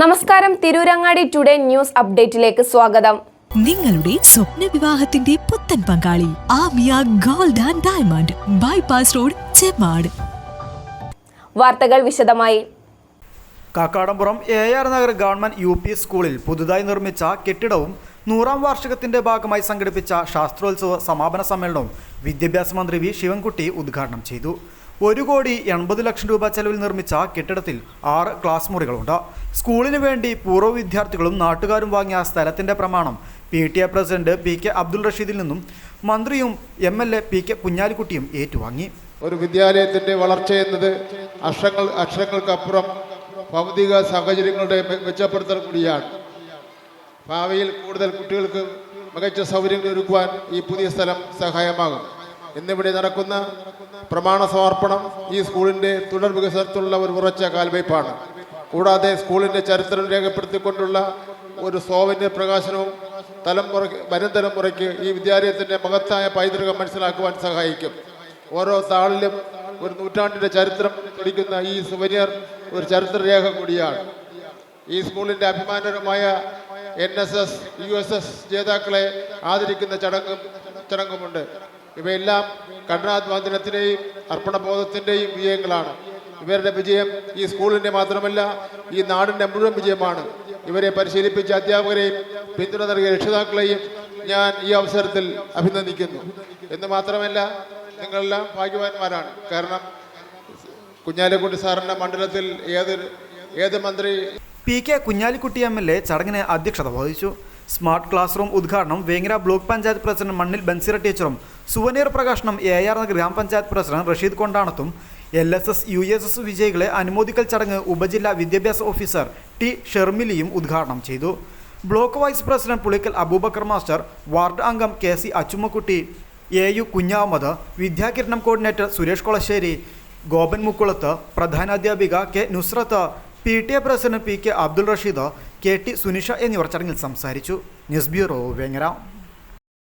നമസ്കാരം. Tirurangadi today news അപ്ഡേറ്റിലേക്ക് സ്വാഗതം. നിങ്ങളുടെ സ്വപ്ന വിവാഹത്തിന്റെ പുത്തൻ പങ്കാളി Amiya gold and diamond bypass road Chemmad വാർത്തകൾ വിശദമായി. Kakkadampuram A R Nagar government U P സ്കൂളിൽ പുതുതായി നിർമ്മിച്ച കെട്ടിടവും നൂറാം വാർഷികത്തിന്റെ ഭാഗമായി സംഘടിപ്പിച്ച ശാസ്ത്രോത്സവ സമാപന സമ്മേളനവും വിദ്യാഭ്യാസ മന്ത്രി വി ശിവൻകുട്ടി ഉദ്ഘാടനം ചെയ്തു. ഒരു കോടി എൺപത് ലക്ഷം രൂപ ചെലവിൽ നിർമ്മിച്ച കെട്ടിടത്തിൽ ആറ് ക്ലാസ് മുറികളുണ്ട്. സ്കൂളിന് വേണ്ടി പൂർവ വിദ്യാർത്ഥികളും നാട്ടുകാരും വാങ്ങിയ സ്ഥലത്തിന്റെ പ്രമാണം P T A president P K Abdul റഷീദിൽ നിന്നും മന്ത്രിയും M L A P K കുഞ്ഞാലിക്കുട്ടിയും ഏറ്റുവാങ്ങി. ഒരു വിദ്യാലയത്തിന്റെ വളർച്ച എന്നത് അക്ഷരങ്ങൾ അക്ഷരങ്ങൾക്കപ്പുറം ഭൗതിക സാഹചര്യങ്ങളുടെ മെച്ചപ്പെടുത്തൽ കൂടിയാണ്. ഭാവിയിൽ കൂടുതൽ കുട്ടികൾക്ക് മികച്ച സൗകര്യങ്ങൾ ഒരുക്കുവാൻ ഈ പുതിയ സ്ഥലം സഹായമാകും. എന്നിവിടെ നടക്കുന്ന പ്രമാണ സമർപ്പണം ഈ സ്കൂളിന്റെ തുടർ വികസനത്തിലുള്ള ഒരു ഉറച്ച കാൽവയ്പ്പാണ്. കൂടാതെ സ്കൂളിന്റെ ചരിത്രം രേഖപ്പെടുത്തിക്കൊണ്ടുള്ള ഒരു സോവന്യ പ്രകാശനവും തലമുറ വരും തലമുറയ്ക്ക് ഈ വിദ്യാലയത്തിന്റെ മഹത്തായ പൈതൃകം മനസ്സിലാക്കുവാൻ സഹായിക്കും. ഓരോ താളിലും ഒരു നൂറ്റാണ്ടിന്റെ ചരിത്രം പിടിക്കുന്ന ഈ സുവനിയർ ഒരു ചരിത്രരേഖ കൂടിയാണ്. ഈ സ്കൂളിന്റെ അഭിമാനകരമായ N S S U S S ജേതാക്കളെ ആദരിക്കുന്ന ചടങ്ങും ചടങ്ങുമുണ്ട്. ഇവയെല്ലാം കഠിനാധ്വാനത്തിന്റെയും അർപ്പണബോധത്തിന്റെയും വിജയങ്ങളാണ്. ഇവരുടെ വിജയം ഈ സ്കൂളിന്റെ മാത്രമല്ല ഈ നാടിന്റെ മുഴുവൻ വിജയമാണ്. ഇവരെ പരിശീലിപ്പിച്ച അധ്യാപകരെയും പിന്തുണ നൽകിയ രക്ഷിതാക്കളെയും ഞാൻ ഈ അവസരത്തിൽ അഭിനന്ദിക്കുന്നു. എന്ന് മാത്രമല്ല നിങ്ങളെല്ലാം ഭാഗ്യവാന്മാരാണ്. കാരണം കുഞ്ഞാലിക്കുട്ടി സാറിന്റെ മണ്ഡലത്തിൽ ഏത് ഏത് മന്ത്രി P K Kunhalikutty M L A ചടങ്ങിന് അധ്യക്ഷത വഹിച്ചു. സ്മാർട്ട് ക്ലാസ് റൂം ഉദ്ഘാടനം വേങ്ങര ബ്ലോക്ക് പഞ്ചായത്ത് പ്രസിഡന്റ് മണ്ണിൽ ബൻസിറ ടീച്ചറും സുവനീർ പ്രകാശനം എ ആർ ഗ്രാമപഞ്ചായത്ത് president Rasheed കൊണ്ടാണത്തും L S S U S S വിജയികളെ അനുമോദിക്കൽ ചടങ്ങ് ഉപജില്ലാ വിദ്യാഭ്യാസ ഓഫീസർ ടി ഷെർമിലിയും ഉദ്ഘാടനം ചെയ്തു. Block vice president Pulikkal Abubakar master ward അംഗം K C Achummakutty A U Kunhamath Vidyakiranam coordinator Suresh Kolassery Gopan Mukkulath പ്രധാനാധ്യാപിക K Nusrath P T A president P K Abdul Rasheed K T Sunisha എന്നിവർ ചടങ്ങിൽ സംസാരിച്ചു. News bureau Vengara.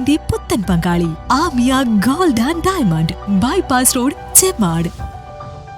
വിവാഹത്തിന്റെ പുത്തൻ പങ്കാളി Amiya gold and diamond. Bypass road Chemmad